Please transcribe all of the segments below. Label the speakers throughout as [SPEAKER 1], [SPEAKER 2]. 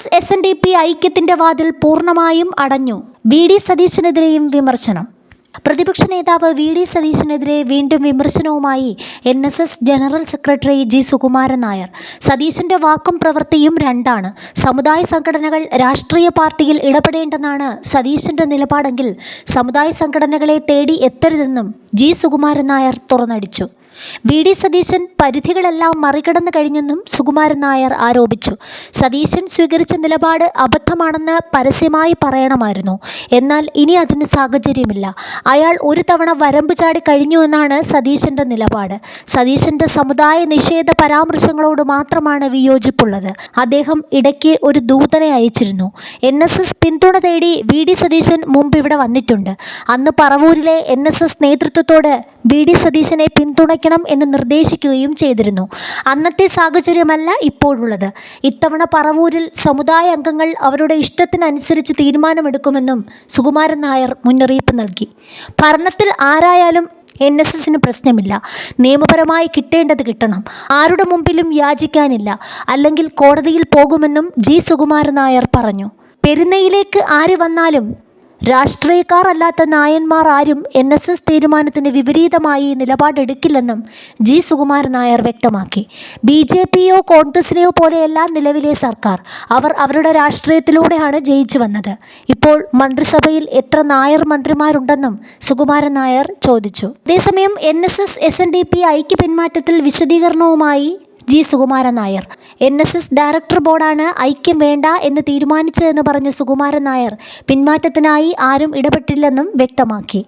[SPEAKER 1] S S N D P ഐക്യത്തിന്റെ വാതിൽ പൂർണമായും അടഞ്ഞു. വി ഡി സതീശനെതിരെയും വിമർശനം. പ്രതിപക്ഷ നേതാവ് വി ഡി സതീശനെതിരെ വീണ്ടും വിമർശനവുമായി N S S general secretary G Sukumaran Nair. സതീശന്റെ വാക്കും പ്രവൃത്തിയും രണ്ടാണ്. സമുദായ സംഘടനകൾ രാഷ്ട്രീയ പാർട്ടിയിൽ ഇടപെടേണ്ടെന്നാണ് സതീശന്റെ നിലപാടെങ്കിൽ സമുദായ സംഘടനകളെ തേടി എത്തരുതെന്നും ജി സുകുമാരൻ നായർ തുറന്നടിച്ചു. വി ഡി സതീശൻ പരിധികളെല്ലാം മറികടന്നു കഴിഞ്ഞെന്നും സുകുമാരൻ നായർ ആരോപിച്ചു. സതീശൻ സ്വീകരിച്ച നിലപാട് അബദ്ധമാണെന്ന് പരസ്യമായി പറയണമായിരുന്നു. എന്നാൽ ഇനി അതിന് സാഹചര്യമില്ല. അയാൾ ഒരു തവണ വരമ്പ് ചാടി കഴിഞ്ഞു എന്നാണ് സതീശന്റെ നിലപാട്. സതീശന്റെ സമുദായ നിഷേധ പരാമർശങ്ങളോട് മാത്രമാണ് വിയോജിപ്പുള്ളത്. അദ്ദേഹം ഇടയ്ക്ക് ഒരു ദൂതനെ അയച്ചിരുന്നു. എൻ എസ് എസ് പിന്തുണ തേടി വി ഡി സതീശൻ മുമ്പ് ഇവിടെ വന്നിട്ടുണ്ട്. അന്ന് പറവൂരിലെ എൻ എസ് എസ് നേതൃത്വത്തോട് വി ഡി സതീശനെ പിന്തുണയ്ക്കണം എന്ന് നിർദ്ദേശിക്കുകയും ചെയ്തിരുന്നു. അന്നത്തെ സാഹചര്യമല്ല ഇപ്പോഴുള്ളത്. ഇത്തവണ പറവൂരിൽ സമുദായ അംഗങ്ങൾ അവരുടെ ഇഷ്ടത്തിനനുസരിച്ച് തീരുമാനമെടുക്കുമെന്നും സുകുമാരൻ നായർ മുന്നറിയിപ്പ് നൽകി. ഭരണത്തിൽ ആരായാലും എൻ എസ് എസിന് പ്രശ്നമില്ല. നിയമപരമായി കിട്ടേണ്ടത് കിട്ടണം. ആരുടെ മുമ്പിലും യാചിക്കാനില്ല. അല്ലെങ്കിൽ കോടതിയിൽ പോകുമെന്നും ജി സുകുമാരൻ നായർ പറഞ്ഞു. പെരുന്നയിലേക്ക് ആര് വന്നാലും രാഷ്ട്രീയക്കാർ അല്ലാത്ത നായന്മാർ ആരും എൻ എസ് എസ് തീരുമാനത്തിന് വിപരീതമായി നിലപാടെടുക്കില്ലെന്നും ജി സുകുമാരൻ നായർ വ്യക്തമാക്കി. ബി ജെ പിയോ കോൺഗ്രസിനെയോ പോലെയല്ല നിലവിലെ സർക്കാർ. അവർ അവരുടെ രാഷ്ട്രീയത്തിലൂടെയാണ് ജയിച്ചു വന്നത്. ഇപ്പോൾ മന്ത്രിസഭയിൽ എത്ര നായർ മന്ത്രിമാരുണ്ടെന്നും സുകുമാരൻ നായർ ചോദിച്ചു. അതേസമയം N S S S N D P ഐക്യ പിന്മാറ്റത്തിൽ വിശദീകരണവുമായി G Sukumaran Nair. N S S director ബോർഡാണ് ഐക്യം വേണ്ട എന്ന് തീരുമാനിച്ചതെന്ന് പറഞ്ഞ സുകുമാരൻ നായർ പിന്മാറ്റത്തിനായി ആരും ഇടപെട്ടില്ലെന്നും വ്യക്തമാക്കി.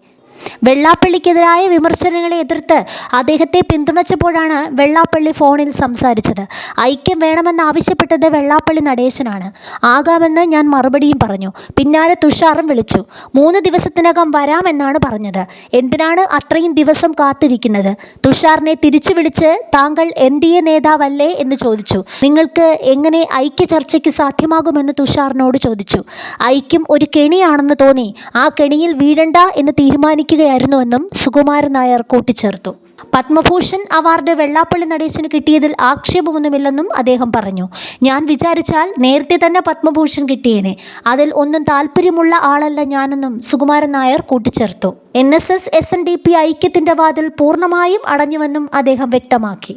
[SPEAKER 1] വെള്ളാപ്പള്ളിക്കെതിരായ വിമർശനങ്ങളെ എതിർത്ത് അദ്ദേഹത്തെ പിന്തുണച്ചപ്പോഴാണ് വെള്ളാപ്പള്ളി ഫോണിൽ സംസാരിച്ചത്. ഐക്യം വേണമെന്ന് ആവശ്യപ്പെട്ടത് വെള്ളാപ്പള്ളി നടേശനാണ്. ആകാമെന്ന് ഞാൻ മറുപടിയും പറഞ്ഞു. പിന്നാലെ തുഷാറും വിളിച്ചു. മൂന്ന് ദിവസത്തിനകം വരാമെന്നാണ് പറഞ്ഞത്. എന്തിനാണ് അത്രയും ദിവസം കാത്തിരിക്കുന്നത്? തുഷാറിനെ തിരിച്ചു വിളിച്ച് താങ്കൾ എൻ ഡി എ നേതാവല്ലേ എന്ന് ചോദിച്ചു. നിങ്ങൾക്ക് എങ്ങനെ ഐക്യ ചർച്ചയ്ക്ക് സാധ്യമാകുമെന്ന് തുഷാറിനോട് ചോദിച്ചു. ഐക്യം ഒരു കെണിയാണെന്ന് തോന്നി. ആ കെണിയിൽ വീഴണ്ട എന്ന് തീരുമാനിക്കുകയായിരുന്നുവെന്നും സുകുമാരൻ നായർ കൂട്ടിച്ചേർത്തു. പത്മഭൂഷൺ അവാർഡ് വെള്ളാപ്പള്ളി നടേശന് കിട്ടിയതിൽ ആക്ഷേപമൊന്നുമില്ലെന്നും അദ്ദേഹം പറഞ്ഞു. ഞാൻ വിചാരിച്ചാൽ നേരത്തെ തന്നെ പത്മഭൂഷൺ കിട്ടിയേനെ. അതിൽ ഒന്നും താല്പര്യമുള്ള ആളല്ല ഞാനെന്നും സുകുമാരൻ നായർ കൂട്ടിച്ചേർത്തു. N S S S N D P ഐക്യത്തിന്റെ വാതിൽ പൂർണമായും അടഞ്ഞുവെന്നും അദ്ദേഹം വ്യക്തമാക്കി.